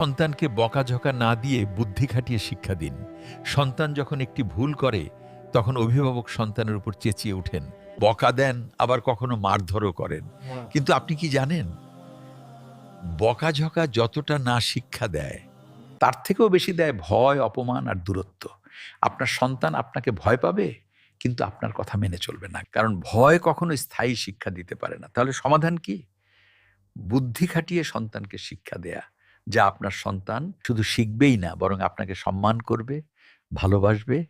সন্তানকে বকাঝকা না দিয়ে বুদ্ধি খাটিয়ে শিক্ষা দিন। সন্তান যখন একটি ভুল করে তখন অভিভাবক সন্তানের উপর চেঁচিয়ে ওঠেন। বকা দেন আবার কখনো মারধরও করেন। কিন্তু আপনি কি জানেন? বকাঝকা যতটা না শিক্ষা দেয় তার থেকেও বেশি দেয় ভয় অপমান আর দূরত্ব। আপনার সন্তান আপনাকে ভয় পাবে কিন্তু আপনার কথা মেনে চলবে না। কারণ ভয় কখনো স্থায়ী শিক্ষা দিতে পারে না। তাহলে সমাধান কি? বুদ্ধি খাটিয়ে সন্তানকে শিক্ষা দেয়া। যা আপনার সন্তান শুধু শিখবেই না, বরং আপনাকে সম্মান করবে, ভালোবাসবে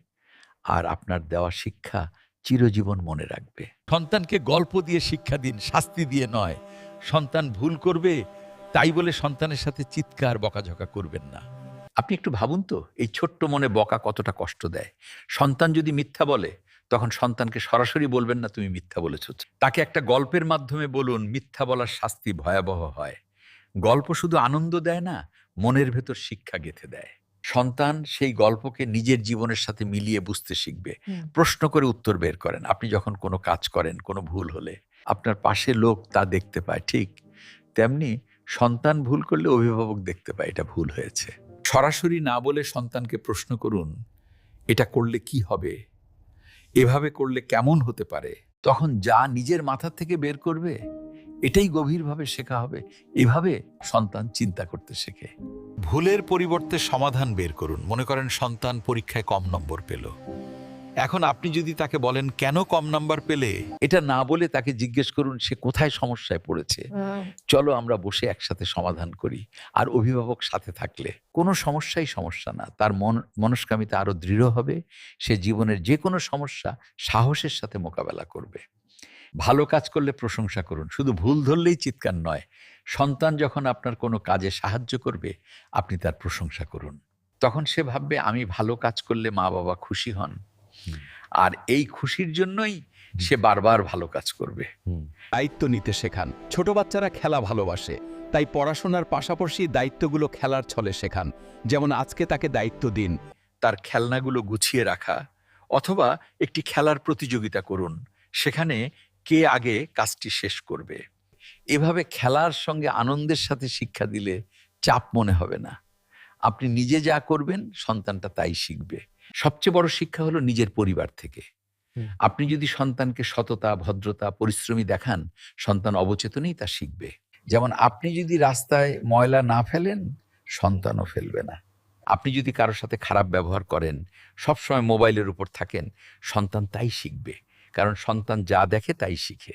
আর আপনার দেওয়া শিক্ষা চিরজীবন মনে রাখবে। সন্তানকে গল্প দিয়ে শিক্ষা দিন, শাস্তি দিয়ে নয়। সন্তান ভুল করবে, তাই বলে সন্তানের সাথে চিৎকার, বকাঝকা করবেন না। আপনি একটু ভাবুন তো, এই ছোট্ট মনে বকা কতটা কষ্ট দেয়। সন্তান যদি মিথ্যা বলে, তখন সন্তানকে সরাসরি বলবেন না তুমি মিথ্যা বলেছ। তাকে একটা গল্পের মাধ্যমে বলুন, মিথ্যা বলার শাস্তি ভয়াবহ হয়। গল্প শুধু আনন্দ দেয় না মনের ভেতর শিক্ষা গেঁথে দেয়। সন্তান সেই গল্পকে নিজের জীবনের সাথে মিলিয়ে বুঝতে শিখবে। প্রশ্ন করে উত্তর বের করেন। আপনি যখন কোনো কাজ করেন কোনো ভুল হলে আপনার পাশে লোক তা দেখতে পায় ঠিক তেমনি সন্তান ভুল করলে অভিভাবক দেখতে পায় এটা ভুল হয়েছে। সরাসরি না বলে সন্তানকে প্রশ্ন করুন এটা করলে কি হবে? এভাবে করলে কেমন হতে পারে? তখন যা নিজের মাথা থেকে বের করবে এটাই গভীরভাবে শেখা হবে। এভাবে সন্তান চিন্তা করতে শেখে। ভুলের পরিবর্তে সমাধান বের করুন। মনে করেন সন্তান পরীক্ষায় কম নম্বর পেল। এখন আপনি যদি তাকে বলেন কেন কম নাম্বার পেলে? এটা না বলে তাকে জিজ্ঞেস করুন সে কোথায় সমস্যায় পড়েছে? চলো আমরা বসে একসাথে সমাধান করি। আর অভিভাবক সাথে থাকলে কোনো সমস্যাই সমস্যা না। তার মন মনস্কামিতা আরও দৃঢ় হবে। সে জীবনের যে কোনো সমস্যা সাহসের সাথে মোকাবেলা করবে। ভালো কাজ করলে প্রশংসা করুন। শুধু ভুল ধরলেই চিৎকার নয় সন্তান যখন আপনার কোনো কাজে সাহায্য করবে আপনি তার প্রশংসা করুন। তখন সে ভাববে আমি ভালো কাজ করলে মা বাবা খুশি হন। আর এই খুশির জন্যই সে বারবার ভালো কাজ করবে। দায়িত্ব নিতে শেখান। ছোট বাচ্চারা খেলা ভালোবাসে তাই পড়াশোনার পাশাপাশি দায়িত্বগুলো খেলার ছলে শেখান। যেমন আজকে তাকে দায়িত্ব দিন। তার খেলনাগুলো গুছিয়ে রাখা অথবা একটি খেলার প্রতিযোগিতা করুন। সেখানে কে আগে কাজটি শেষ করবে? এভাবে খেলার সঙ্গে আনন্দের সাথে শিক্ষা দিলে চাপ মনে হবে না। আপনি নিজে যা করবেন সন্তানটা তাই শিখবে। সবচেয়ে বড় শিক্ষা হলো নিজের পরিবার থেকে। আপনি যদি সন্তানকে সততা ভদ্রতা পরিশ্রমী দেখান সন্তান অবচেতনেই তা শিখবে। যেমন আপনি যদি রাস্তায় ময়লা না ফেলেন সন্তানও ফেলবে না। আপনি যদি কারোর সাথে খারাপ ব্যবহার করেন সবসময় মোবাইলের উপর থাকেন সন্তান তাই শিখবে। কারণ সন্তান যা দেখে তাই শিখে।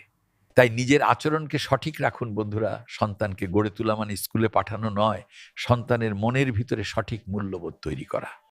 তাই নিজের আচরণকে সঠিক রাখুন বন্ধুরা। সন্তানকে গড়ে তোলা মানে স্কুলে পাঠানো নয়, সন্তানের মনের ভিতরে সঠিক মূল্যবোধ তৈরি করা।